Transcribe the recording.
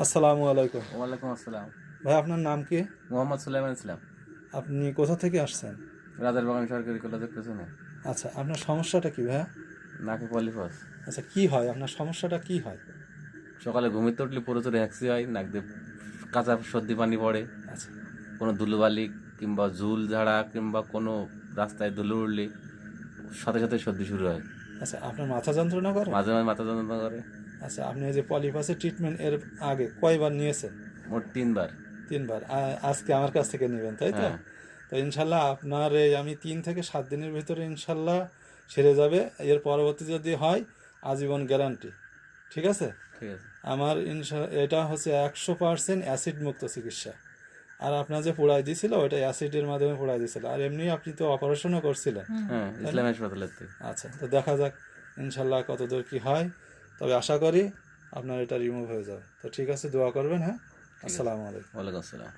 আসসালামু আলাইকুম। ওয়ালাইকুম আসসালাম। ভাই আপনার নাম কি? মোহাম্মদ সুলাইমান ইসলাম। আপনি কোথা থেকে আসছেন? রাজার বাগান সরকারি কলেজের পেছনে আচ্ছা আপনার সমস্যাটা কি ভাইয়া? নাকে পলিফস আচ্ছা কি হয়? আপনার সমস্যাটা কি হয়? সকালে ঘুমিতে উঠলে প্রচুর হ্যাক্সি হয় নাক দিয়ে কাঁচা সর্দি পানি পড়ে। আচ্ছা। কোনো ধুলোবালি কিংবা ঝুল ঝাড়া কিংবা কোনো রাস্তায় ধুলো উঠলে সাথে সাথে সর্দি শুরু হয়। আচ্ছা আপনার মাথা যন্ত্রণা করে? মাঝে মাঝে মাথা যন্ত্রণা করে। আচ্ছা আপনি যে পলিপাসের ট্রিটমেন্ট এর আগে কয়বার নিয়েছেন? মোট তিনবার। তিনবার। আজকে আমার কাছ থেকে নেবেন তাই তো? হ্যাঁ। তো ইনশাল্লাহ আপনার এই আমি তিন থেকে সাত দিনের ভিতরে ইনশাল্লাহ সেরে যাবে। এর পরবর্তী যদি হয় আজীবন গ্যারান্টি ঠিক আছে? ঠিক আছে। আমার ইনশা এটা হচ্ছে একশো পার্সেন্ট অ্যাসিড মুক্ত চিকিৎসা। আর আপনার যে পোড়াই দিয়েছিল ওটা অ্যাসিডের মাধ্যমে পোড়াই দিয়েছিল আর এমনি আপনি তো অপারেশনও করছিলেন। হ্যাঁ আচ্ছা তো দেখা যাক ইনশাল্লাহ কতদূর কি হয়। তবে আশা করি আপনার এটা রিমুভ হয়ে যাবে। তো ঠিক আছে দোয়া করবেন হ্যাঁ? আসসালামু আলাইকুম। ওয়ালাইকুম আসসালাম।